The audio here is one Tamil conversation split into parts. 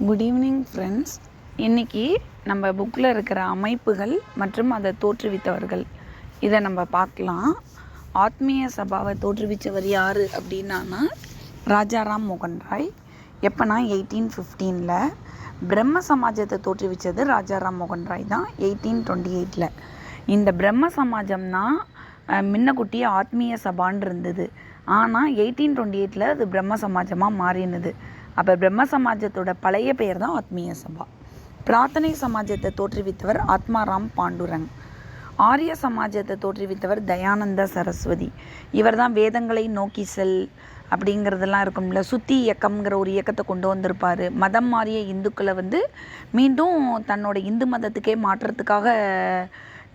குட் ஈவினிங் ஃப்ரெண்ட்ஸ் இன்றைக்கி நம்ம புக்கில் இருக்கிற அமைப்புகள் மற்றும் அதை தோற்றுவித்தவர்கள். இதை நம்ம பார்க்கலாம். ஆத்மீய சபாவை தோற்றுவித்தவர் யார் அப்படின்னா ராஜாராம் மோகன் ராய். எப்போனா எயிட்டீன் ஃபிஃப்டீனில் பிரம்ம சமாஜத்தை தோற்றுவித்தது ராஜாராம் மோகன் ராய் தான் எயிட்டீன் டுவெண்ட்டி எயிட்டில் இந்த பிரம்ம சமாஜம்னா அஹ், முன்னக்குட்டி ஆத்மீய சபான் இருந்தது. ஆனால் எயிட்டீன் டுவெண்ட்டி எயிட்டில் அது பிரம்ம சமாஜமாக மாறினது. அப்போ பிரம்ம சமாஜத்தோட பழைய பெயர் தான் ஆத்மீய சபா. பிரார்த்தனை சமாஜத்தை தோற்றுவித்தவர் ஆத்மாராம் பாண்டுரங் ஆரிய சமாஜத்தை தோற்றுவித்தவர் தயானந்த சரஸ்வதி. இவர் தான் வேதங்களை நோக்கி செல் அப்படிங்கிறதெல்லாம் இருக்கும்ல சுத்தி இயக்கம்ங்கிற ஒரு இயக்கத்தை கொண்டு வந்திருப்பார். மதம் மாறிய இந்துக்களை வந்து மீண்டும் தன்னோட இந்து மதத்துக்கே மாற்றுறதுக்காக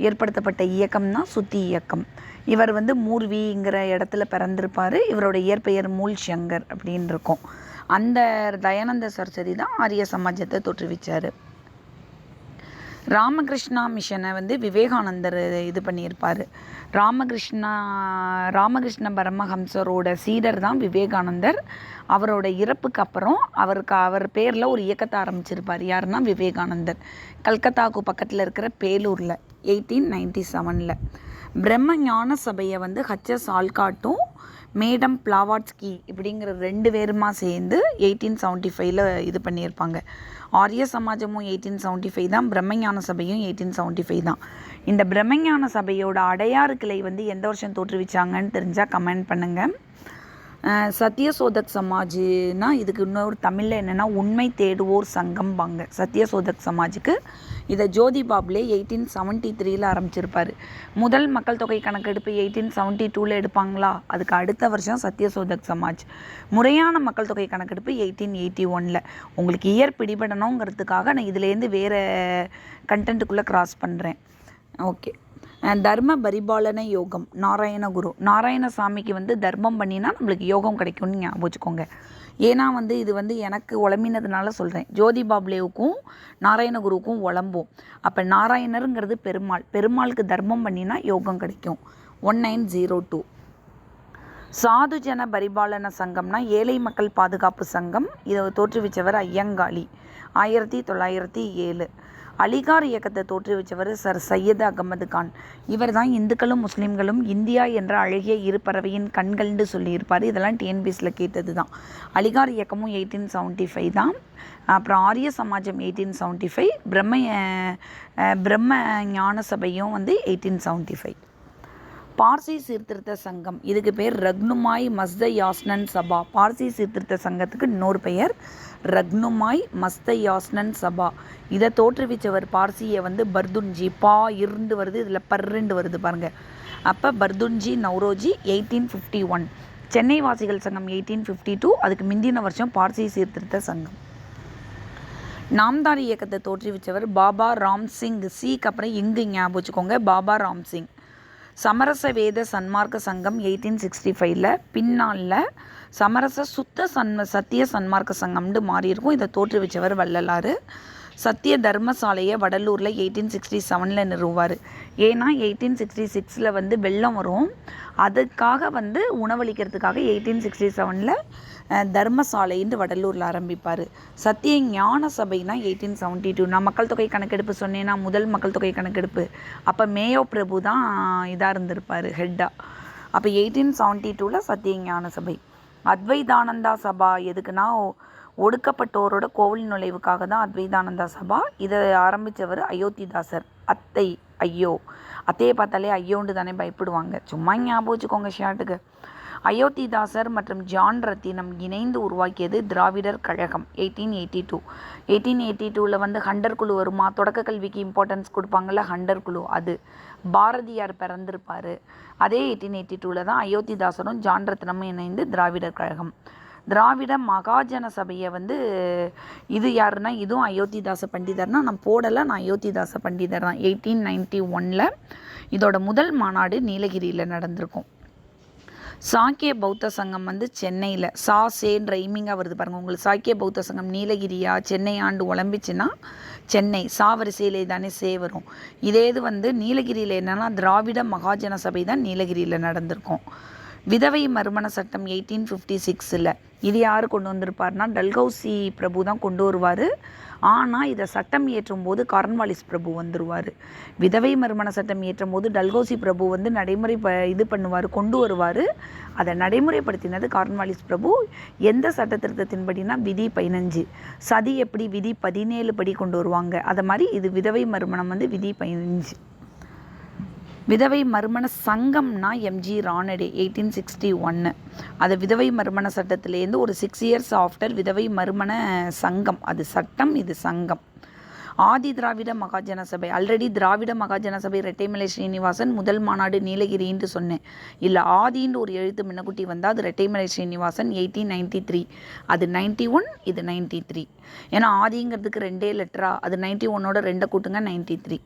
ஏற்படுத்தப்பட்ட இயக்கம் தான் சுத்தி இயக்கம். இவர் வந்து மூர்விங்கிற இடத்துல பிறந்திருப்பார். இவரோட இயற்பெயர் மூல் சங்கர் அப்படின்னு இருக்கும். அந்த தயானந்த சரஸ்வதி தான் ஆரிய சமாஜத்தை தோற்றுவிச்சார். ராமகிருஷ்ணா மிஷனை வந்து விவேகானந்தர் இது பண்ணியிருப்பார். ராமகிருஷ்ணா ராமகிருஷ்ண பரமஹம்சரோட சீடர் தான் விவேகானந்தர். அவரோட இறப்புக்கு அப்புறம் அவருக்கு அவர் பேரில் ஒரு இயக்கத்தை ஆரம்பிச்சிருப்பார். யாருன்னா விவேகானந்தர். கல்கத்தாக்கு பக்கத்தில் இருக்கிற பேலூரில் எயிட்டீன் நைன்டி செவனில் பிரம்ம ஞான சபையை வந்து ஹச்எஸ் ஆல்காட்டும் மேடம் பிளாவாட்ஸ்கி இப்படிங்கிற ரெண்டு பேருமா சேர்ந்து எயிட்டீன் செவன்ட்டி ஃபைவ்ல இது பண்ணியிருப்பாங்க. ஆரிய சமாஜமும் எயிட்டீன் செவன்ட்டி ஃபைவ் தான் பிரம்மஞான சபையும் எயிட்டீன் செவன்ட்டி ஃபைவ் தான். இந்த பிரம்மஞான சபையோட அடையாறு கிளை வந்து எந்த வருஷம் தோற்றுவிச்சாங்கன்னு தெரிஞ்சால் கமெண்ட் பண்ணுங்கள் அஹ் சத்யசோதக் சமாஜ்னா இதுக்கு இன்னொரு தமிழில் என்னென்னா உண்மை தேடுவோர் சங்கம் பாங்க சத்யசோதக் சமாஜுக்கு இதை ஜோதி பாப்லே எயிட்டீன் செவன்ட்டி த்ரீல ஆரம்பிச்சிருப்பார். முதல் மக்கள் தொகை கணக்கெடுப்பு எயிட்டீன் செவன்ட்டி டூவில் எடுப்பாங்களா? அதுக்கு அடுத்த வருஷம் சத்யசோதக் சமாஜ். முறையான மக்கள் தொகை கணக்கெடுப்பு எயிட்டீன் எயிட்டி ஒனில் உங்களுக்கு இயர் பிடிபடணுங்கிறதுக்காக நான் இதுலேருந்து வேறு கண்டென்ட்டுக்குள்ளே க்ராஸ் பண்ணுறேன் ஓகே தர்ம பரிபாலன யோகம் நாராயணகுரு. நாராயணசாமிக்கு வந்து தர்மம் பண்ணினா நம்மளுக்கு யோகம் கிடைக்கும்னு ஞாபகம் வச்சுக்கோங்க. ஏன்னா வந்து இது வந்து எனக்கு உழம்பினதுனால சொல்கிறேன் ஜோதி பாப்லேவுக்கும் நாராயணகுருவுக்கும் உழம்பும் அப்போ நாராயணருங்கிறது பெருமாள். பெருமாளுக்கு தர்மம் பண்ணினா யோகம் கிடைக்கும். One nine zero two. சாதுஜன பரிபாலன சங்கம்னா ஏழை மக்கள் பாதுகாப்பு சங்கம். இதை தோற்றுவிச்சவர் ஐயங்காளி. ஆயிரத்தி தொள்ளாயிரத்தி ஏழு. அலிகார் இயக்கத்தை தோற்றுவிச்சவர் சர் சையத் அகமது கான். இவர் தான் இந்துக்களும் முஸ்லீம்களும் இந்தியா என்ற அழகிய இரு பறவையின் கண்கள்னு சொல்லியிருப்பார். இதெல்லாம் டிஎன்பிஎஸ்சில் கேட்டது தான். அலிகார் இயக்கமும் எயிட்டீன் செவன்ட்டி ஃபைவ் தான். அப்புறம் ஆரிய சமாஜம் எயிட்டீன் செவன்ட்டி ஃபைவ் பிரம்ம பிரம்ம ஞான சபையும் வந்து எயிட்டீன் செவன்ட்டி ஃபைவ் பார்சி சீர்திருத்த சங்கம். இதுக்கு பேர் ரக்னுமாய் மஸ்த யாஸ்னன் சபா. பார்சி சீர்திருத்த சங்கத்துக்கு இன்னொரு பெயர் ரக்னுமாய் மஸ்த யாஸ்னன் சபா. இதை தோற்றுவிச்சவர் பார்சியை வந்து பர்துன்ஜி. பா இருந்து வருது இதில் பர்ருண்டு வருது பாருங்க. அப்போ பர்துன்ஜி Naoroji eighteen fifty one. Chennai வாசிகள் சங்கம் எயிட்டீன் ஃபிஃப்டி டூ அதுக்கு முந்தின வருஷம் பார்சி சீர்திருத்த சங்கம். நாம்தாரி இயக்கத்தை தோற்றுவிச்சவர் பாபா ராம்சிங். சிக்கு அப்புறம் இங்கு ஞாபகம் வச்சுக்கோங்க பாபா ராம்சிங். சமரச வேத சன்மார்க்க சங்கம் எயிட்டீன் சிக்ஸ்டி ஃபைவ்ல பின்னாளில் சமரச சுத்த சன்ம சத்திய சன்மார்க்க சங்கம்னு மாறி இருக்கும் இதை தோற்றுவிச்சவர் வள்ளலாறு சத்திய தர்மசாலையை வடலூரில் எயிட்டீன் சிக்ஸ்டி செவனில் நிறுவார் ஏன்னா எயிட்டீன் சிக்ஸ்டி சிக்ஸில் வந்து வெள்ளம் வரும். அதுக்காக வந்து உணவளிக்கிறதுக்காக எயிட்டீன் சிக்ஸ்டி செவனில் தர்மசாலைன்னு வடலூரில் ஆரம்பிப்பார். சத்திய ஞான சபைனா எயிட்டீன் செவன்ட்டி டூ நான் மக்கள் தொகை கணக்கெடுப்பு சொன்னேன்னா முதல் மக்கள் தொகை கணக்கெடுப்பு. அப்போ மேயோ பிரபு தான் இதாக இருந்திருப்பார் ஹெட்டாக அப்போ எயிட்டீன் செவன்ட்டி டூவில் சத்திய ஞான சபை. அத்வைதானந்தா சபா எதுக்குன்னா ஒடுக்கப்பட்டோரோட கோவில் நுழைவுக்காக தான் அத்வைதானந்தா சபா. இதை ஆரம்பித்தவர் அயோத்திதாசர். அத்தை ஐயோ. அத்தையை பார்த்தாலே ஐயோண்டு தானே பயப்படுவாங்க. சும்மா ஞாபகம் வச்சுக்கோங்க ஷாட்டுக்கு அயோத்திதாசர் மற்றும் ஜான் ரத்தினம் இணைந்து உருவாக்கியது Dravidar Kazhagam eighteen eighty two eighteen eighty டூவில் வந்து ஹண்டர் குழு வருமா? தொடக்க கல்விக்கு இம்பார்ட்டன்ஸ் கொடுப்பாங்கல்ல ஹண்டர் குழு. அது பாரதியார் பிறந்திருப்பார். அதே எயிட்டீன் எயிட்டி டூவில் தான் அயோத்திதாசரும் ஜான் ரத்னமும் இணைந்து திராவிடர் கழகம். திராவிட மகாஜன சபையை வந்து இது யாருன்னா இதுவும் அயோத்திதாச பண்டிதர்னா நான் போடலை நான் அயோத்திதாச பண்டிதர் தான். எயிட்டீன் நைன்டி ஒனில் இதோட முதல் மாநாடு நீலகிரியில் நடந்திருக்கும். சாக்கிய பௌத்த சங்கம் வந்து சென்னையில் சா சேன் ரைமிங்காக வருது பாருங்கள் உங்களுக்கு சாக்கிய பௌத்த சங்கம் நீலகிரியா சென்னை ஆண்டு உழம்பிச்சுன்னா சென்னை சா வரிசையிலே தானே சே வரும். இதே இது வந்து நீலகிரியில் என்னென்னா திராவிட மகாஜன சபை தான் நீலகிரியில் நடந்திருக்கும். விதவை மறுமண சட்டம் எயிட்டீன் ஃபிஃப்டி சிக்ஸில் இது யார் கொண்டு வந்திருப்பார்னா டல்கௌசி பிரபு தான் கொண்டு வருவார். ஆனால் இதை சட்டம் இயற்றும் போது கார்ன்வாலிஸ் பிரபு வந்துருவார். விதவை மறுமண சட்டம் இயற்றும் போது டல்கௌசி பிரபு வந்து நடைமுறை ப இது பண்ணுவார் கொண்டு வருவார். அதை நடைமுறைப்படுத்தினது கார்ன்வாலிஸ் பிரபு. எந்த சட்ட திருத்தத்தின்படினா விதி பதினஞ்சு. சதி எப்படி? விதி பதினேழு படி கொண்டு வருவாங்க. அதை மாதிரி இது விதவை மறுமணம் வந்து விதி பதினஞ்சு. விதவை மறுமண சங்கம்னா எம்ஜி ராணடே எயிட்டீன் சிக்ஸ்டி ஒன்று அது விதவை மறுமண சட்டத்திலேருந்து ஒரு சிக்ஸ் இயர்ஸ் ஆஃப்டர் விதவை மறுமண சங்கம். அது சட்டம் இது சங்கம். ஆதி திராவிட மகாஜன சபை. ஆல்ரெடி திராவிட மகாஜன சபை ரெட்டைமலை ஸ்ரீனிவாசன் முதல் மாநாடு நீலகிரின்ட்டு சொன்னேன். இல்லை ஆதின்னு ஒரு எழுத்து மின்னகுட்டி வந்தால் அது Rettaimalai Srinivasan eighteen ninety three அது நைன்டி ஒன் இது நைன்டி த்ரீ ஏன்னா ஆதிங்கிறதுக்கு ரெண்டே லெட்டரா அது நைன்டி ஒன்னோட ரெண்டை கூட்டுங்க ninety three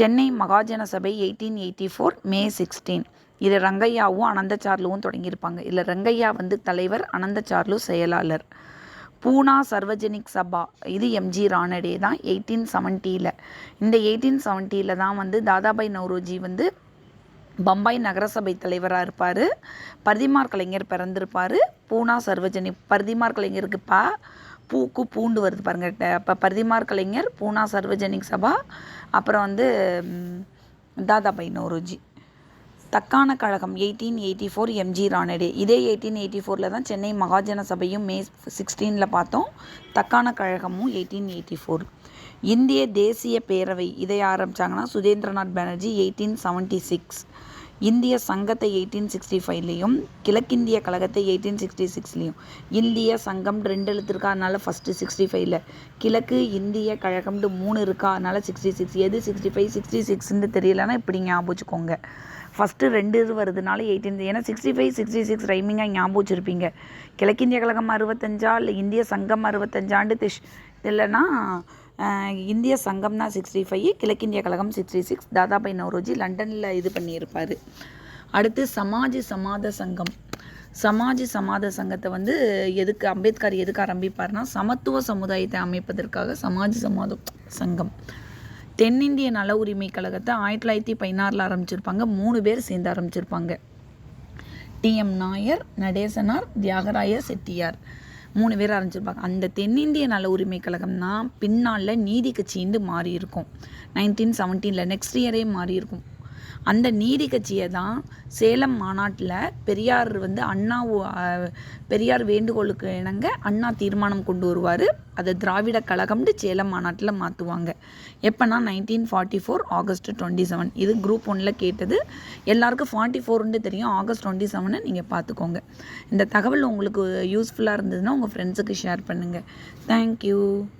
Chennai Mahajana Sabha eighteen eighty four May sixteen இது ரங்கையாவும் அனந்தச்சார்லுவும் தொடங்கியிருப்பாங்க. இல்லை ரங்கையா வந்து தலைவர் அனந்தச்சார்லு செயலாளர். பூனா சர்வஜனிக் சபா. இது எம்ஜி ராணடே தான். எயிட்டீன் செவன்ட்டியில் இந்த எயிட்டீன் செவன்ட்டியில் தான் வந்து தாதாபாய் நவ்ரோஜி வந்து பம்பாய் நகரசபை தலைவராக இருப்பார். பர்திமார் கலைஞர் பிறந்திருப்பார். பூனா சர்வஜனி பர்திமார் கலைஞருக்கு பா பூக்கு பூண்டு வருது பாருங்க. அப்போ பர்திமார் கலைஞர் பூனா சர்வஜனிக் சபா அப்புறம் வந்து தாதாபாய் நவ்ரோஜி. தக்கான கழகம் eighteen eighty four M G Ranade. இதே எயிட்டீன் எயிட்டி ஃபோரில் தான் சென்னை மகாஜன சபையும் மே சிக்ஸ்டீனில் பார்த்தோம். தக்கான கழகமும் எயிட்டீன் எயிட்டி ஃபோர் இந்திய தேசிய பேரவை இதை ஆரம்பித்தாங்கன்னா Surendranath Banerjee eighteen seventy six இந்திய சங்கத்தை எயிட்டீன் சிக்ஸ்டி ஃபைவ்லேயும் கிழக்கிந்திய கழகத்தை எயிட்டீன் சிக்ஸ்டி சிக்ஸ்லேயும் இந்திய சங்கம் ரெண்டு எழுத்து இருக்கா அதனால் ஃபஸ்ட்டு சிக்ஸ்டி ஃபைவ்ல கிழக்கு இந்திய கழகம்னு மூணு இருக்கா? அதனால் சிக்ஸ்டி சிக்ஸ் எது சிக்ஸ்டி ஃபைவ் சிக்ஸ்டி சிக்ஸ்ன்னு தெரியலன்னா இப்படி ஞாபகம் வச்சுக்கோங்க. ஃபஸ்ட்டு ரெண்டு இது வருதுனால எயிட்டீன் ஏன்னா சிக்ஸ்டி ஃபைவ் சிக்ஸ்டி சிக்ஸ் ரைமிங்காக ஞாபகம் வச்சுருப்பீங்க. கிழக்கிந்திய கழகம் அறுபத்தஞ்சா இல்லை இந்திய சங்கம் அறுபத்தஞ்சாண்டு திஷ் இல்லைன்னா இந்திய சங்கம்னா சிக்ஸ்டி ஃபைவ் கிழக்கிந்திய கழகம் சிக்ஸ்டி சிக்ஸ் தாதாபாய் நவ்ரோஜி லண்டனில் இது பண்ணியிருப்பார். அடுத்து சமாஜ் சமாத சங்கம். சமாஜ் சமாத சங்கத்தை வந்து எதுக்கு அம்பேத்கர் எதுக்கு ஆரம்பிப்பார்னா சமத்துவ சமுதாயத்தை அமைப்பதற்காக சமாஜ் சமாத சங்கம். தென்னிந்திய நல உரிமை கழகத்தை ஆயிரத்தி தொள்ளாயிரத்தி பதினாறில் ஆரம்பிச்சிருப்பாங்க. மூணு பேர் சேர்ந்து ஆரம்பிச்சிருப்பாங்க. டிஎம் நாயர் நடேசனார் தியாகராய செட்டியார் மூணு பேர் ஆரம்பிச்சிருப்பாங்க. அந்த தென்னிந்திய நல உரிமை கழகம் தான் பின்னால் நீதி கட்சின்னு மாறி இருக்கும் நைன்டீன் செவன்டீனில் நெக்ஸ்ட் இயரே மாறி இருக்கும் அந்த நீதி கட்சியை தான் சேலம் மாநாட்டில் பெரியார் வந்து அண்ணா பெரியார் வேண்டுகோளுக்கு இணங்க அண்ணா தீர்மானம் கொண்டு வருவார். அதை திராவிட கழகம்னு சேலம் மாநாட்டில் மாற்றுவாங்க எப்போனா nineteen forty four August twenty seven இது குரூப் ஒன்னில் கேட்டது. எல்லாருக்கும் ஃபார்ட்டி ஃபோர்னு தெரியும். ஆகஸ்ட் டுவெண்ட்டி செவனை நீங்கள் பார்த்துக்கோங்க. இந்த தகவல் உங்களுக்கு யூஸ்ஃபுல்லாக இருந்ததுன்னா உங்கள் ஃப்ரெண்ட்ஸுக்கு ஷேர் பண்ணுங்கள் தேங்க்யூ